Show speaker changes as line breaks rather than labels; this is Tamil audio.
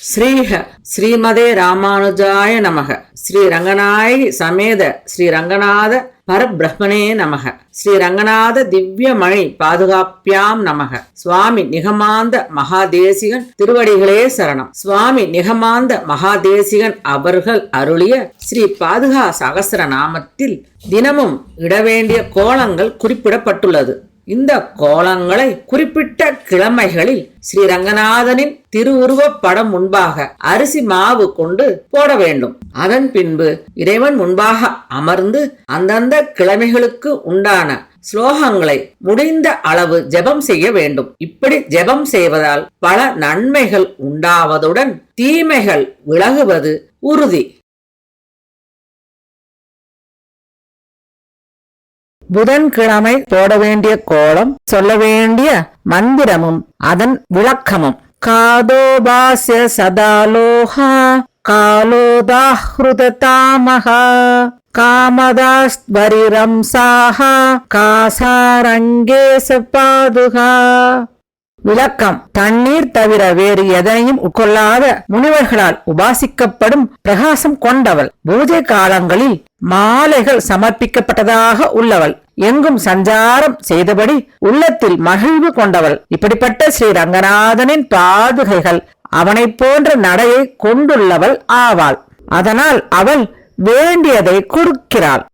ஸ்ரீஹ. ஸ்ரீமதே ராமானுஜாய நமக. ஸ்ரீ ரங்கநாயகி சமேத ஸ்ரீ ரங்கநாத பரபிரம்மனே நமக. ஸ்ரீ ரங்கநாத திவ்யமணி பாதுகாப்பியாம் நமக. சுவாமி நிகமாந்த மகாதேசிகன் திருவடிகளே சரணம். சுவாமி நிகமாந்த மகாதேசிகன் அவர்கள் அருளிய ஸ்ரீ பாதுகா சகசர நாமத்தில் தினமும் இடவேண்டிய கோலங்கள் குறிப்பிடப்பட்டுள்ளது. இந்த கோலங்களை குறிப்பிட்ட கிழமைகளில் ஸ்ரீ ரங்கநாதனின் திருவுருவப் படம் முன்பாக அரிசி மாவு கொண்டு போட வேண்டும். அதன் பின்பு இறைவன் முன்பாக அமர்ந்து அந்தந்த கிழமைகளுக்கு உண்டான ஸ்லோகங்களை முடிந்த அளவு ஜெபம் செய்ய வேண்டும். இப்படி ஜெபம் செய்வதால் பல நன்மைகள் உண்டாவதுடன் தீமைகள் விலகுவது உறுதி. புதன்கிழமை போட வேண்டிய கோலம் சொல்ல வேண்டிய மந்திரமும் அதன் விளக்கமும். காதோபாசிய சதாலோகா காலோதாஹ்ருதாமகா காமதாஸ்வரிரம் சாஹா காசாரங்கே பாதுகா. விளக்கம். தண்ணீர் தவிர வேறு எதனையும் உட்கொள்ளாத முனிவர்களால் உபாசிக்கப்படும் பிரகாசம் கொண்டவள். பூஜை காலங்களில் மாலைகள் சமர்ப்பிக்கப்பட்டதாக உள்ளவள். எங்கும் சஞ்சாரம் செய்தபடி உள்ளத்தில் மகிழ்வு கொண்டவள். இப்படிப்பட்ட ஸ்ரீ ரங்கநாதனின் பாதுகைகள் அவனைப் போன்ற நடையை கொண்டுள்ளவள் ஆவாள். அதனால் அவள் வேண்டியதை கொடுக்கிறாள்.